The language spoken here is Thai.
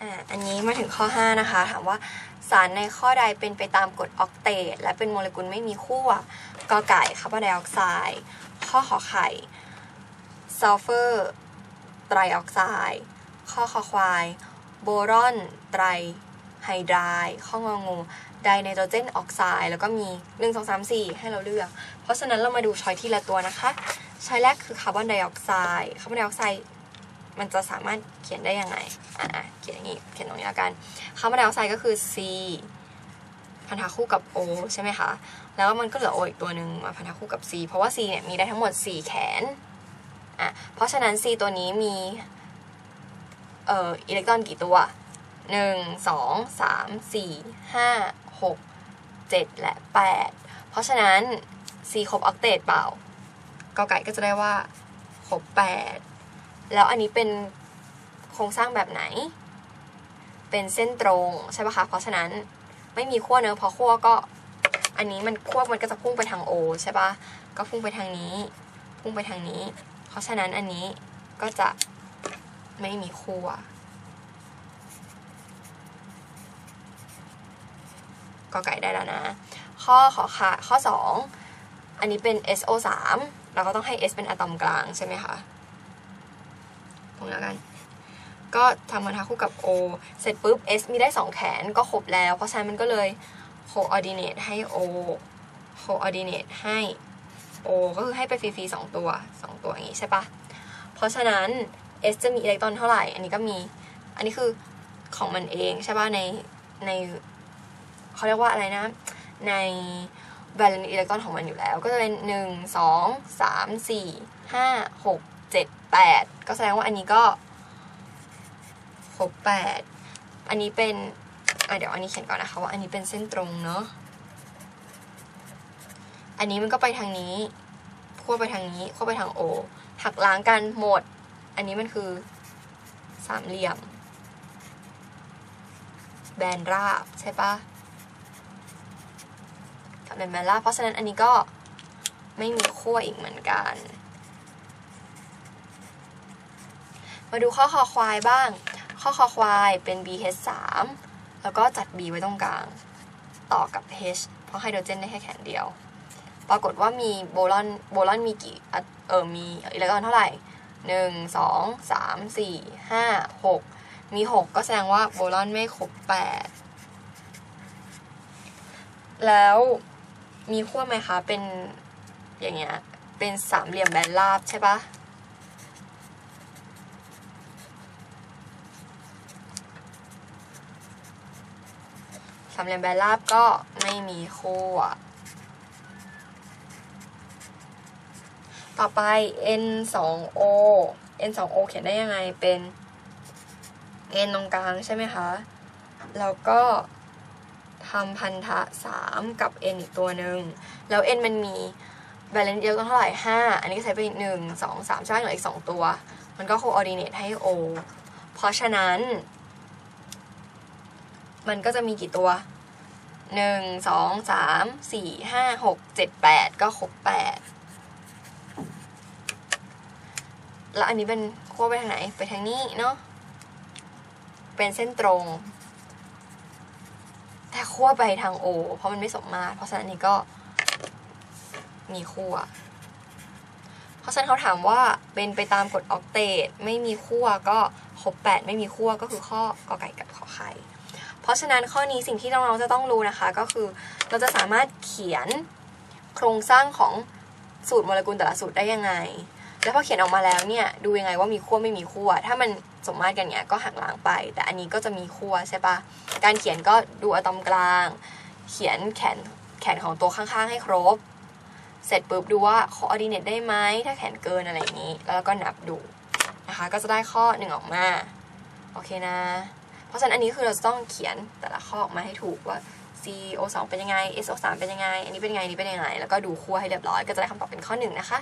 อ่าอันนี้มาถึงข้อ 5 นะคะ ถามว่าสารในข้อใดเป็นไปตามกฎออกเตต และเป็นโมเลกุลไม่มีขั้วกอไก่คาร์บอนไดออกไซด์ข้อขอไข่ซัลเฟอร์ไตรออกไซด์ข้อคอควายโบรอนไตรไฮไดรด์ข้ององูไดไนโตรเจนออกไซด์แล้วก็มี 1 2 3 4 ให้เราเลือก เพราะฉะนั้นเรามาดูช้อยทีละตัวนะคะช้อยแรกคือคาร์บอนไดออกไซด์คาร์บอนไดออกไซด์ มันจะสามารถเขียนได้ยังไง อะเขียนอย่างนี้ เขียนตรงนี้แล้วกัน คาร์บอนไดออกไซด์ก็คือ C พันธะคู่กับ O ใช่ไหมคะ แล้วมันก็เหลือ O อีกตัวหนึ่งมาพันธะคู่กับ C เพราะว่า C เนี่ยมีได้ทั้งหมด 4 แขน อะ เพราะฉะนั้น C ตัวนี้มี เอ่อ อิเล็กตรอนกี่ตัว 1 2 3 4 5 6 7 และ 8 เพราะฉะนั้น C ครบออกเตตเปล่า กอไก่ก็จะได้ว่าครบ8 แล้วอันนี้เป็นโครงสร้างแบบไหน เป็นเส้นตรงใช่ปะคะ เพราะฉะนั้นไม่มีขั้วเนอะเพราะขั้วก็อันนี้มันขั้วมันก็จะพุ่งไปทาง O ใช่ปะก็พุ่งไปทางนี้ พุ่งไปทางนี้ เพราะฉะนั้นอันนี้ก็จะไม่มีขั้วก็ไก่ได้แล้วนะ ข้อขอค่ะข้อ 2 อันนี้เป็น SO3 เราก็ต้องให้ S เป็นอะตอมกลางใช่ไหมคะ ตรงนี้กัน ก็ทำมันทาคู่กับ O เสร็จปุ๊บ S มีได้ 2 แขนก็ครบแล้ว เพราะฉะนั้นมันก็เลย coordinate ให้ O coordinate ให้ O ก็คือให้ไปฟรีๆ2ตัว 2 ตัวอย่างนี้ใช่ปะเพราะฉะนั้น S จะมีอิเล็กตรอนเท่าไหร่ อันนี้ก็มี อันนี้คือของมันเองใช่ปะในในเขาเรียกว่าอะไรนะ ใน valence อิเล็กตรอนของมันอยู่แล้ว ก็จะเป็นหนึ่งสอง สามสี่ห้าหกเจ็ดแปดก็แสดงว่าอันนี้ก็ครบแปดอันนี้เป็นอะเดี๋ยวอันนี้เขียนก่อนนะคะว่าอันนี้เป็นเส้นตรงเนาะอันนี้มันก็ไปทางนี้ขั้วไปทางนี้ขั้วไปทางโอหักล้างกันหมด อันนี้มันคือสามเหลี่ยม แบนราบใช่ปะกับเป็นแมลล่าเพราะฉะนั้นอันนี้ก็ไม่มีขั้วอีกเหมือนกัน มาดูข้อคอควายบ้าง ข้อคอควายเป็น BH3 แล้วก็จัด B ไว้ตรงกลาง ต่อกับ H เพราะไฮโดรเจนได้แค่แขนเดียว ปรากฏว่ามีโบรอนโบรอนมีกี่เออมีอิเล็กตรอนเท่าไหร่หนึ่งสองสามสี่ห้าหกมีหกก็แสดงว่าโบรอนไม่ครบแปดแล้วมีขั้วไหมคะ เป็นอย่างเงี้ย เป็นสามเหลี่ยมแบนราบใช่ปะ สามเหลี่ยมแบนราบก็ไม่มีขั้วต่อไป n 2 o n 2 o เขียนได้ยังไงเป็น n ตรงกลางใช่ไหมคะ แล้วก็ทำพันธะสามกับ n อีกตัวหนึ่ง แล้ว n มันมี balance เยอะกันเท่าไหร่ห้าอันนี้ก็ใช้ไปหนึ่งสองสามใช่ไหมเหลืออีกสองตัว มันก็ coordinate ให้ o เพราะฉะนั้น มันก็จะมีกี่ตัวหนึ่งสองสามสี่ห้าหกเจ็ดแปดก็ครบแปดแล้วอันนี้เป็นขั้วไปทางไหน ไปทางนี้เนาะ เป็นเส้นตรง แต่ขั้วไปทางโอเพราะมันไม่สมมาตร เพราะฉะนั้นนี้ก็มีขั้วเพราะฉะนั้นเขาถามว่าเป็นไปตามกฎออกเตตไม่มีขั้วก็ครบแปดไม่มีขั้วก็คือข้อกอไก่กับขอไข่ เพราะฉะนั้นข้อนี้สิ่งที่น้องๆจะต้องรู้นะคะ ก็คือเราจะสามารถเขียนโครงสร้างของสูตรโมเลกุลแต่ละสูตรได้ยังไง แล้วพอเขียนออกมาแล้วเนี่ยดูยังไงว่ามีขั้วไม่มีขั้ว ถ้ามันสมมาตรกันเนี่ยก็หักล้างไป แต่อันนี้ก็จะมีขั้วใช่ปะการเขียนก็ดูอะตอมกลาง เขียนแขนแขนของตัวข้างๆ ให้ครบ เสร็จปุ๊บดูว่า coordinate ได้ไหมถ้าแขนเกินอะไรอย่างนี้ แล้วก็นับดูนะคะก็จะได้ข้อหนึ่งออกมา โอเคนะ ราะฉะนั้นอันนี้คือเราจะต้องเขียนแต่ละข้อออกมาให้ถูกว่า CO2 เป็นยังไง SO3 เป็นยังไง อันนี้เป็นยังไง อันนี้เป็นยังไง แล้วก็ดูคั่วให้เรียบร้อย ก็จะได้คำตอบเป็นข้อหนึ่งนะคะ